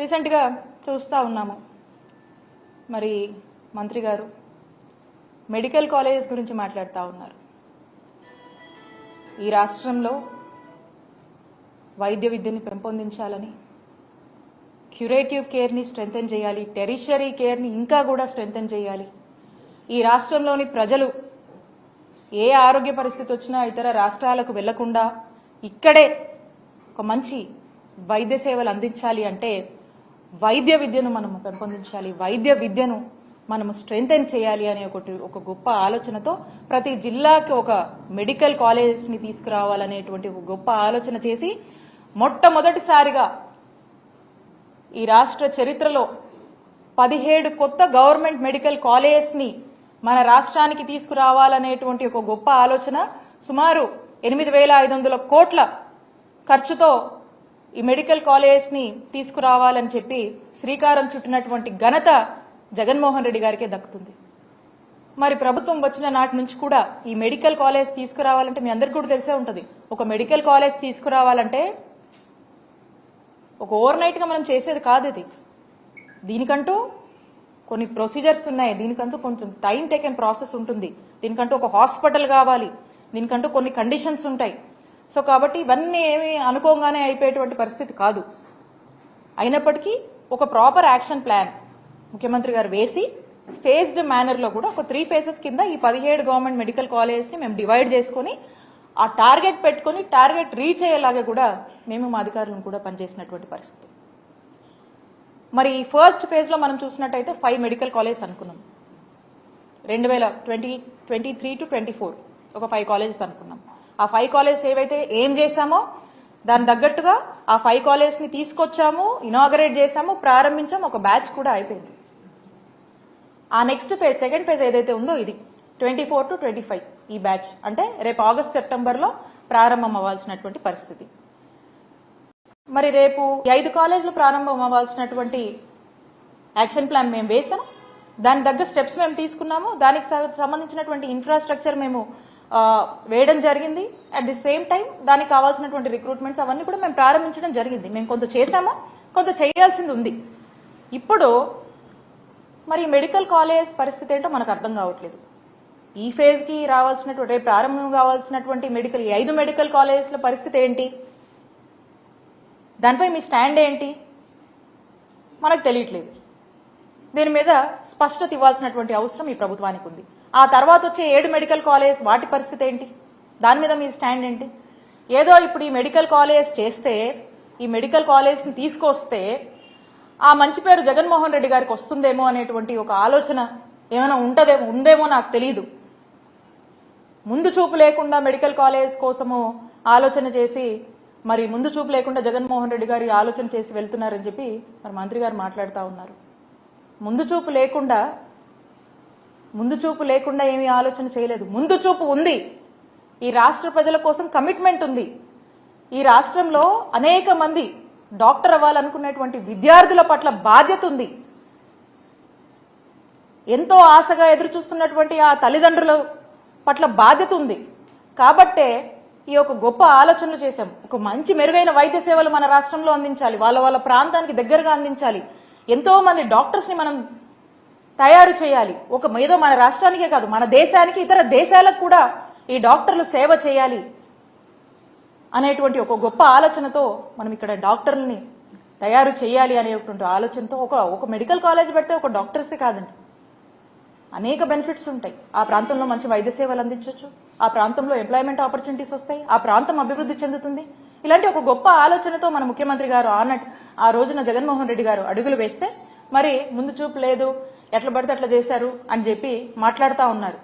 రీసెంట్గా చూస్తూ ఉన్నాము. మరి మంత్రి గారు మెడికల్ కాలేజెస్ గురించి మాట్లాడుతూ ఉన్నారు. ఈ రాష్ట్రంలో వైద్య విద్యని పెంపొందించాలని క్యూరేటివ్ కేర్ని స్ట్రెంగ్తెన్ చేయాలి టెరిషరీ కేర్ని ఇంకా కూడా స్ట్రెంగ్తెన్ చేయాలి. ఈ రాష్ట్రంలోని ప్రజలు ఏ ఆరోగ్య పరిస్థితి వచ్చినా ఇతర రాష్ట్రాలకు వెళ్ళకుండా ఇక్కడే ఒక మంచి వైద్య సేవలు అందించాలి అంటే వైద్య విద్యను మనము పెంపొందించాలి. వైద్య విద్యను మనము స్ట్రెంగ్తెన్ చేయాలి అనే ఒకటి ఒక గొప్ప ఆలోచనతో ప్రతి జిల్లాకి ఒక మెడికల్ కాలేజెస్ని తీసుకురావాలనేటువంటి ఒక గొప్ప ఆలోచన చేసి మొట్టమొదటిసారిగా ఈ రాష్ట్ర చరిత్రలో పదిహేడు కొత్త గవర్నమెంట్ మెడికల్ కాలేజెస్ని మన రాష్ట్రానికి తీసుకురావాలనేటువంటి ఒక గొప్ప ఆలోచన సుమారు ఎనిమిది వేల ఐదు వందల కోట్ల ఖర్చుతో ఈ మెడికల్ కాలేజెస్ని తీసుకురావాలని చెప్పి శ్రీకారం చుట్టినటువంటి ఘనత జగన్మోహన్ రెడ్డి గారికే దక్కుతుంది. మరి ప్రభుత్వం వచ్చిన నాటి నుంచి కూడా ఈ మెడికల్ కాలేజ్ తీసుకురావాలంటే మీ అందరికీ కూడా తెలిసే ఉంటుంది. ఒక మెడికల్ కాలేజ్ తీసుకురావాలంటే ఒక ఓవర్ నైట్గా మనం చేసేది కాదు ఇది. దీనికంటూ కొన్ని ప్రొసీజర్స్ ఉన్నాయి. దీనికంటూ కొంచెం టైం టేకెన్ ప్రాసెస్ ఉంటుంది. దీనికంటూ ఒక హాస్పిటల్ కావాలి. దీనికంటూ కొన్ని కండిషన్స్ ఉంటాయి. సో కాబట్టి ఇవన్నీ ఏమి అనుకోగానే అయిపోయేటువంటి పరిస్థితి కాదు. అయినప్పటికీ ఒక ప్రాపర్ యాక్షన్ ప్లాన్ ముఖ్యమంత్రి గారు వేసి ఫేజ్డ్ మేనర్లో కూడా ఒక త్రీ ఫేజెస్ కింద ఈ పదిహేడు గవర్నమెంట్ మెడికల్ కాలేజెస్ని మేము డివైడ్ చేసుకొని ఆ టార్గెట్ పెట్టుకొని టార్గెట్ రీచ్ అయ్యేలాగా కూడా మేము మా అధికారులను కూడా పనిచేసినటువంటి పరిస్థితి. మరి ఈ ఫస్ట్ ఫేజ్లో మనం చూసినట్టయితే ఫైవ్ మెడికల్ కాలేజెస్ అనుకున్నాం. రెండు వేల twenty twenty three to twenty four ఒక ఫైవ్ కాలేజెస్ అనుకున్నాం. ఆ ఫైవ్ కాలేజెస్ ఏవైతే ఏం చేశామో దాని తగ్గట్టుగా ఆ ఫైవ్ కాలేజెస్ని తీసుకొచ్చాము ఇనాగరేట్ చేశాము ప్రారంభించాము ఒక బ్యాచ్ కూడా అయిపోయింది. ఆ నెక్స్ట్ ఫేజ్ సెకండ్ ఫేజ్ ఏదైతే ఉందో ఇది twenty four to twenty five ఈ బ్యాచ్ అంటే రేపు ఆగస్ట్ సెప్టెంబర్లో ప్రారంభం అవ్వాల్సినటువంటి పరిస్థితి. మరి రేపు ఐదు కాలేజీలు ప్రారంభం అవ్వాల్సినటువంటి యాక్షన్ ప్లాన్ మేము వేసాం దాని తగ్గ స్టెప్స్ మేము తీసుకున్నాము. దానికి సంబంధించినటువంటి ఇన్ఫ్రాస్ట్రక్చర్ మేము వేయడం జరిగింది. అట్ ది సేమ్ టైం దానికి కావాల్సినటువంటి రిక్రూట్మెంట్స్ అవన్నీ కూడా మేము ప్రారంభించడం జరిగింది. మేము కొంత చేశాము కొంత చేయాల్సింది ఉంది. ఇప్పుడు మరి మెడికల్ కాలేజ్ పరిస్థితి ఏంటో మనకు అర్థం కావట్లేదు. ఈ ఫేజ్కి రావాల్సినటువంటి రేపు ప్రారంభం కావాల్సినటువంటి మెడికల్ ఈ ఐదు మెడికల్ కాలేజెస్ల పరిస్థితి ఏంటి? దానిపై మీ స్టాండ్ ఏంటి? మనకు తెలియట్లేదు. దీని మీద స్పష్టత ఇవ్వాల్సినటువంటి అవసరం ఈ ప్రభుత్వానికి ఉంది. ఆ తర్వాత వచ్చే ఏడు మెడికల్ కాలేజ్ వాటి పరిస్థితి ఏంటి? దాని మీద మీ స్టాండ్ ఏంటి? ఏదో ఇప్పుడు ఈ మెడికల్ కాలేజ్ చేస్తే ఈ మెడికల్ కాలేజ్ని తీసుకొస్తే ఆ మంచి పేరు జగన్మోహన్ రెడ్డి గారికి వస్తుందేమో అనేటువంటి ఒక ఆలోచన ఏమైనా ఉంటదేమో ఉందేమో నాకు తెలియదు ముందు చూపు లేకుండా మెడికల్ కాలేజ్ కోసము ఆలోచన చేసి మరి ముందు చూపు లేకుండా జగన్మోహన్ రెడ్డి గారి ఆలోచన చేసి వెళ్తున్నారని చెప్పి మరి మంత్రి గారు మాట్లాడుతూ ఉన్నారు. ముందు చూపు లేకుండా ముందు చూపు లేకుండా ఏమీ ఆలోచన చేయలేదు. ముందు చూపు ఉంది. ఈ రాష్ట్ర ప్రజల కోసం కమిట్మెంట్ ఉంది. ఈ రాష్ట్రంలో అనేక మంది డాక్టర్ అవ్వాలనుకునేటువంటి విద్యార్థుల పట్ల బాధ్యత ఉంది. ఎంతో ఆశగా ఎదురు చూస్తున్నటువంటి ఆ తల్లిదండ్రుల పట్ల బాధ్యత ఉంది. కాబట్టే ఈ యొక్క గొప్ప ఆలోచనలు చేశాం. ఒక మంచి మెరుగైన వైద్య సేవలు మన రాష్ట్రంలో అందించాలి. వాళ్ళ వాళ్ళ ప్రాంతానికి దగ్గరగా అందించాలి. ఎంతో మంది డాక్టర్స్ని మనం తయారు చేయాలి. ఒక ఏదో మన రాష్ట్రానికే కాదు మన దేశానికి ఇతర దేశాలకు కూడా ఈ డాక్టర్లు సేవ చేయాలి అనేటువంటి ఒక గొప్ప ఆలోచనతో మనం ఇక్కడ డాక్టర్లని తయారు చేయాలి అనేటువంటి ఆలోచనతో ఒక ఒక మెడికల్ కాలేజ్ పెడితే ఒక డాక్టర్సే కాదండి. అనేక బెనిఫిట్స్ ఉంటాయి. ఆ ప్రాంతంలో మంచి వైద్య సేవలు అందించవచ్చు ఆ ప్రాంతంలో ఎంప్లాయ్మెంట్ ఆపర్చునిటీస్ వస్తాయి. ఆ ప్రాంతం అభివృద్ధి చెందుతుంది. ఇలాంటి ఒక గొప్ప ఆలోచనతో మన ముఖ్యమంత్రి గారు ఆనట్ ఆ రోజున జగన్మోహన్ రెడ్డి గారు అడుగులు వేస్తే మరి ముందు చూపు లేదు. ఎట్లా పడితే అట్లా చేశారు అని చెప్పి మాట్లాడుతూ ఉన్నారు.